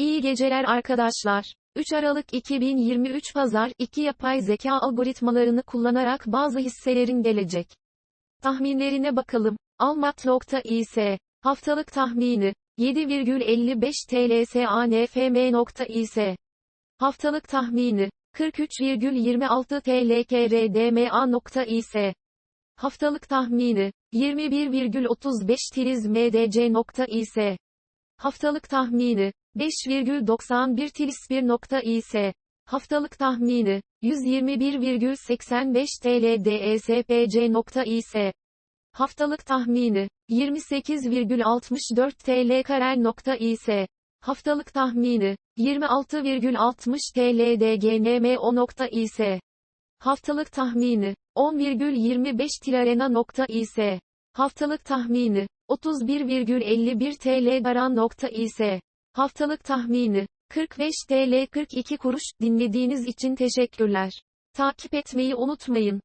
İyi geceler arkadaşlar. 3 Aralık 2023 Pazar, iki yapay zeka algoritmalarını kullanarak bazı hisselerin gelecek. Tahminlerine bakalım. Almat.is Haftalık tahmini 7,55 TL SANFM.is Haftalık tahmini 43,26 TL KRDMA.is Haftalık tahmini 21,35 Tiliz MDC.is Haftalık tahmini 5,91 Tilis1.is Haftalık tahmini 121,85 TL DESPC.is Haftalık tahmini 28,64 TL Karel.is Haftalık tahmini 26,60 TL DGNMO.is Haftalık tahmini 10,25 Tilarena.is Haftalık tahmini 31,51 TL Daran.is Haftalık tahmini 45 TL 42 kuruş dinlediğiniz için teşekkürler. Takip etmeyi unutmayın.